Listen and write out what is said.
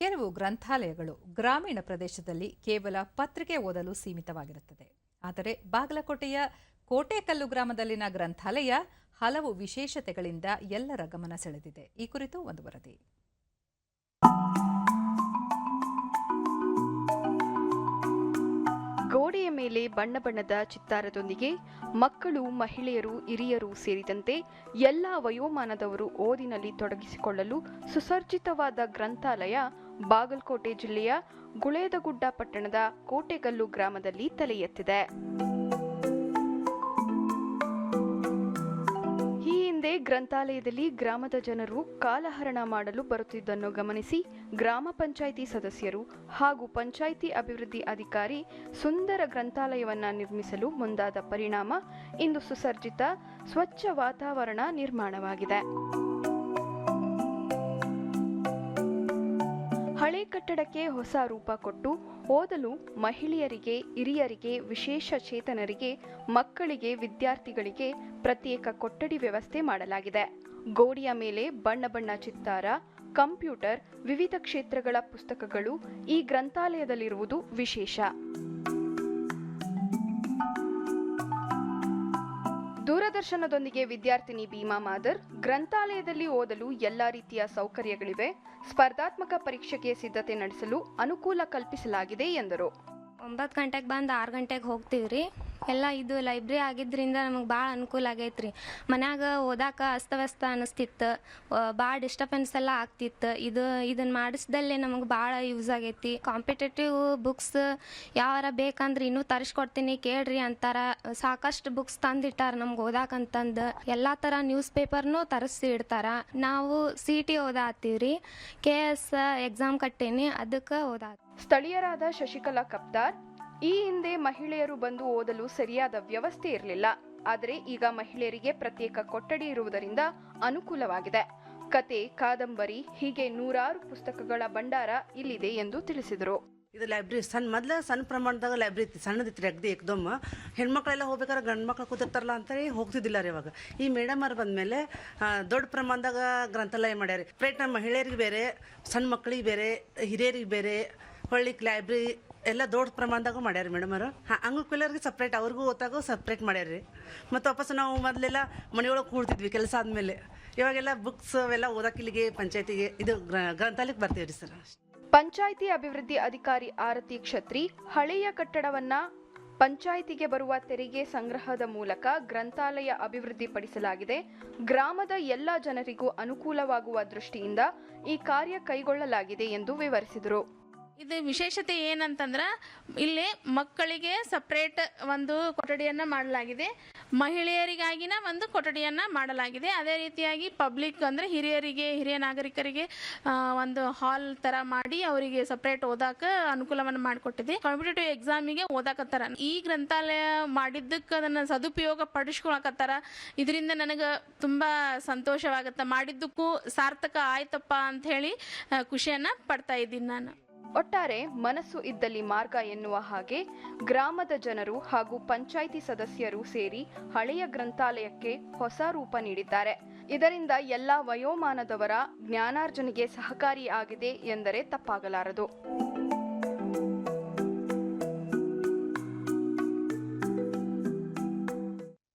ಕೆಲವು ಗ್ರಂಥಾಲಯಗಳು ಗ್ರಾಮೀಣ ಪ್ರದೇಶದಲ್ಲಿ ಕೇವಲ ಪತ್ರಿಕೆ ಓದಲು ಸೀಮಿತವಾಗಿರುತ್ತದೆ. ಆದರೆ ಬಾಗಲಕೋಟೆಯ ಕೋಟೆಕಲ್ಲು ಗ್ರಾಮದಲ್ಲಿನ ಗ್ರಂಥಾಲಯ ಹಲವು ವಿಶೇಷತೆಗಳಿಂದ ಎಲ್ಲರ ಗಮನ ಸೆಳೆದಿದೆ. ಈ ಕುರಿತು ಒಂದು ವರದಿ. ಗೋಡೆಯ ಮೇಲೆ ಬಣ್ಣ ಬಣ್ಣದ ಚಿತ್ತಾರದೊಂದಿಗೆ ಮಕ್ಕಳು, ಮಹಿಳೆಯರು, ಹಿರಿಯರು ಸೇರಿದಂತೆ ಎಲ್ಲ ವಯೋಮಾನದವರು ಓದಿನಲ್ಲಿ ತೊಡಗಿಸಿಕೊಳ್ಳಲು ಸುಸರ್ಜಿತವಾದ ಗ್ರಂಥಾಲಯ ಬಾಗಲಕೋಟೆ ಜಿಲ್ಲೆಯ ಗುಳೇದಗುಡ್ಡ ಪಟ್ಟಣದ ಕೋಟೆಗಲ್ಲು ಗ್ರಾಮದಲ್ಲಿ ತಲೆ ಎತ್ತಿದೆ. ಈ ಹಿಂದೆ ಗ್ರಂಥಾಲಯದಲ್ಲಿ ಗ್ರಾಮದ ಜನರು ಕಾಲಹರಣ ಮಾಡಲು ಬರುತ್ತಿದ್ದನ್ನು ಗಮನಿಸಿ ಗ್ರಾಮ ಪಂಚಾಯಿತಿ ಸದಸ್ಯರು ಹಾಗೂ ಪಂಚಾಯಿತಿ ಅಭಿವೃದ್ಧಿ ಅಧಿಕಾರಿ ಸುಂದರ ಗ್ರಂಥಾಲಯವನ್ನ ನಿರ್ಮಿಸಲು ಮುಂದಾದ ಪರಿಣಾಮ ಇಂದು ಸುಸರ್ಜಿತ ಸ್ವಚ್ಛ ವಾತಾವರಣ ನಿರ್ಮಾಣವಾಗಿದೆ. ಕಟ್ಟಡಕ್ಕೆ ಹೊಸ ರೂಪ ಕೊಟ್ಟು ಓದಲು ಮಹಿಳೆಯರಿಗೆ, ಹಿರಿಯರಿಗೆ, ವಿಶೇಷ ಚೇತನರಿಗೆ, ಮಕ್ಕಳಿಗೆ, ವಿದ್ಯಾರ್ಥಿಗಳಿಗೆ ಪ್ರತ್ಯೇಕ ಕೊಠಡಿ ವ್ಯವಸ್ಥೆ ಮಾಡಲಾಗಿದೆ. ಗೋಡೆಯ ಮೇಲೆ ಬಣ್ಣ ಬಣ್ಣ ಚಿತ್ತಾರ, ಕಂಪ್ಯೂಟರ್, ವಿವಿಧ ಕ್ಷೇತ್ರಗಳ ಪುಸ್ತಕಗಳು ಈ ಗ್ರಂಥಾಲಯದಲ್ಲಿರುವುದು ವಿಶೇಷ. ದೂರದರ್ಶನದೊಂದಿಗೆ ವಿದ್ಯಾರ್ಥಿನಿ ಭೀಮಾ ಮಾದರ್ ಗ್ರಂಥಾಲಯದಲ್ಲಿ ಓದಲು ಎಲ್ಲ ರೀತಿಯ ಸೌಕರ್ಯಗಳಿವೆ. ಸ್ಪರ್ಧಾತ್ಮಕ ಪರೀಕ್ಷೆಗೆ ಸಿದ್ಧತೆ ನಡೆಸಲು ಅನುಕೂಲ ಕಲ್ಪಿಸಲಾಗಿದೆ ಎಂದರು. ಒಂಬತ್ತು ಗಂಟೆಗೆ ಬಂದು ಆರು ಗಂಟೆಗೆ ಹೋಗ್ತೀವಿ ರೀ. ಎಲ್ಲ ಇದು ಲೈಬ್ರರಿ ಆಗಿದ್ದರಿಂದ ನಮಗೆ ಭಾಳ ಅನುಕೂಲ ಆಗೈತೆ ರೀ ಮನ್ಯಾಗ ಓದಾಕ ಅಸ್ತವ್ಯಸ್ತ ಅನಿಸ್ತಿತ್ತು ಭಾಳ ಡಿಸ್ಟರ್ಬೆನ್ಸ್ ಎಲ್ಲ ಆಗ್ತಿತ್ತು. ಇದು ಇದನ್ನ ಮಾಡಿಸ್ದಲ್ಲೇ ನಮಗೆ ಭಾಳ ಯೂಸ್ ಆಗೈತಿ. ಕಾಂಪಿಟೇಟಿವ್ ಬುಕ್ಸ್ ಯಾವಾರ ಬೇಕಂದ್ರೆ ಇನ್ನೂ ತರಿಸ್ಕೊಡ್ತೀನಿ, ಕೇಳ್ರಿ ಅಂತಾರ. ಸಾಕಷ್ಟು ಬುಕ್ಸ್ ತಂದಿಟ್ಟಾರ ನಮ್ಗೆ ಓದಾಕಂತಂದು. ಎಲ್ಲ ಥರ ನ್ಯೂಸ್ ಪೇಪರ್ನೂ ತರಿಸಿ ಇಡ್ತಾರ. ನಾವು ಸಿ ಟಿ ಓದಾತ್ತೀವಿ ರೀ ಕೆ ಎಸ್ ಎಕ್ಸಾಮ್ ಕಟ್ಟೇನಿ, ಅದಕ್ಕೆ ಓದಾ ಸ್ಥಳೀಯರಾದ ಶಶಿಕಲಾ ಕಪ್ತಾರ್ ಈ ಹಿಂದೆ ಮಹಿಳೆಯರು ಬಂದು ಓದಲು ಸರಿಯಾದ ವ್ಯವಸ್ಥೆ ಇರಲಿಲ್ಲ. ಆದರೆ ಈಗ ಮಹಿಳೆಯರಿಗೆ ಪ್ರತ್ಯೇಕ ಕೊಠಡಿ ಇರುವುದರಿಂದ ಅನುಕೂಲವಾಗಿದೆ. ಕತೆ, ಕಾದಂಬರಿ, ಹೀಗೆ ನೂರಾರು ಪುಸ್ತಕಗಳ ಭಂಡಾರ ಇಲ್ಲಿದೆ ಎಂದು ತಿಳಿಸಿದರು. ಇದು ಲೈಬ್ರರಿ ಸಣ್ಣ ಮೊದಲ ಸಣ್ಣ ಪ್ರಮಾಣದಾಗ ಲೈಬ್ರರಿ ಇತ್ತು. ಸಣ್ಣದಿತ್ತು ರೀ ಅಗ್ದಿ ಏಕದಮ್ ಹೆಣ್ಮಕ್ಳೆಲ್ಲ ಹೋಗ್ಬೇಕಾದ್ರೆ ಗಂಡು ಮಕ್ಳು ಕೂತಿರ್ತಾರಲ್ಲ ಅಂತೇಳಿ ಹೋಗ್ತಿದ್ದಿಲ್ಲ ರೀ ಇವಾಗ ಈ ಮೇಡಮ್ ಅವ್ರು ಬಂದಮೇಲೆ ದೊಡ್ಡ ಪ್ರಮಾಣದಾಗ ಗ್ರಂಥಾಲಯ ಮಾಡ್ಯಾರ. ಪ್ರಯತ್ನ ಮಹಿಳೆಯರಿಗೆ ಬೇರೆ ಸಣ್ಣ ಮಕ್ಳಿಗೆ ಬೇರೆ, ಹಿರಿಯರಿಗೆ ಬೇರೆ ಹೊಳ್ಳಿಕ್ಕೆ ಲೈಬ್ರರಿ ಎಲ್ಲ ದೊಡ್ಡ ಪ್ರಮಾಣದಾಗೂ ಮಾಡ್ಯಾರ ಮೇಡಮ್ ಅವರು. ಹಾಂ ಅಂಗವಿಕಲರಿಗೆ ಸಪ್ರೇಟ್ ಅವ್ರಿಗೂ ಓದಾಗೂ ಸಪ್ರೇಟ್ ಮಾಡ್ಯಾರ ರೀ ಮತ್ತು ವಾಪಸ್ ನಾವು ಮೊದಲೆಲ್ಲ ಮನೆಯೊಳಗೆ ಕೂಡ್ತಿದ್ವಿ ಕೆಲಸ ಆದಮೇಲೆ. ಇವಾಗೆಲ್ಲ ಬುಕ್ಸ್ ಅವೆಲ್ಲ ಓದಕ್ಕೆ ಇಲ್ಲಿಗೆ, ಪಂಚಾಯತಿಗೆ, ಇದು ಗ್ರ- ಗ್ರಂಥಾಲಯಕ್ಕೆ ಬರ್ತೀವಿ ರೀ ಸರ್ ಪಂಚಾಯಿತಿ ಅಭಿವೃದ್ಧಿ ಅಧಿಕಾರಿ ಆರತಿ ಕ್ಷತ್ರಿ, ಹಳೆಯ ಕಟ್ಟಡವನ್ನ ಪಂಚಾಯಿತಿಗೆ ಬರುವ ತೆರಿಗೆ ಸಂಗ್ರಹದ ಮೂಲಕ ಗ್ರಂಥಾಲಯ ಅಭಿವೃದ್ಧಿಪಡಿಸಲಾಗಿದೆ. ಗ್ರಾಮದ ಎಲ್ಲ ಜನರಿಗೂ ಅನುಕೂಲವಾಗುವ ದೃಷ್ಟಿಯಿಂದ ಈ ಕಾರ್ಯ ಕೈಗೊಳ್ಳಲಾಗಿದೆ ಎಂದು ವಿವರಿಸಿದರು. ಇದು ವಿಶೇಷತೆ ಏನಂತಂದ್ರೆ, ಇಲ್ಲಿ ಮಕ್ಕಳಿಗೆ ಸಪ್ರೇಟ್ ಒಂದು ಕೊಠಡಿಯನ್ನು ಮಾಡಲಾಗಿದೆ. ಮಹಿಳೆಯರಿಗಾಗಿನ ಒಂದು ಕೊಠಡಿಯನ್ನು ಮಾಡಲಾಗಿದೆ. ಅದೇ ರೀತಿಯಾಗಿ ಪಬ್ಲಿಕ್ ಅಂದ್ರೆ ಹಿರಿಯರಿಗೆ, ಹಿರಿಯ ನಾಗರಿಕರಿಗೆ ಒಂದು ಹಾಲ್ ಥರ ಮಾಡಿ ಅವರಿಗೆ ಸಪ್ರೇಟ್ ಓದಾಕ ಅನುಕೂಲವನ್ನು ಮಾಡಿಕೊಟ್ಟಿದೆ. ಕಾಂಪಿಟೇಟಿವ್ ಎಕ್ಸಾಮಿಗೆ ಓದಾಕತ್ತಾರ. ಈ ಗ್ರಂಥಾಲಯ ಮಾಡಿದ್ದಕ್ಕೆ ಅದನ್ನು ಸದುಪಯೋಗ ಪಡಿಸ್ಕೊಳಕತ್ತಾರ. ಇದರಿಂದ ನನಗೆ ತುಂಬ ಸಂತೋಷವಾಗುತ್ತೆ. ಮಾಡಿದ್ದಕ್ಕೂ ಸಾರ್ಥಕ ಆಯ್ತಪ್ಪ ಅಂತ ಹೇಳಿ ಖುಷಿಯನ್ನು ಪಡ್ತಾ ಇದ್ದೀನಿ ನಾನು. ಒಟ್ಟಾರೆ ಮನಸ್ಸು ಇದ್ದಲ್ಲಿ ಮಾರ್ಗ ಎನ್ನುವ ಹಾಗೆ ಗ್ರಾಮದ ಜನರು ಹಾಗೂ ಪಂಚಾಯಿತಿ ಸದಸ್ಯರು ಸೇರಿ ಹಳೆಯ ಗ್ರಂಥಾಲಯಕ್ಕೆ ಹೊಸ ರೂಪ ನೀಡಿದ್ದಾರೆ. ಇದರಿಂದ ಎಲ್ಲ ವಯೋಮಾನದವರ ಜ್ಞಾನಾರ್ಜನೆಗೆ ಸಹಕಾರಿಯಾಗಿದೆ ಎಂದರೆ ತಪ್ಪಾಗಲಾರದು.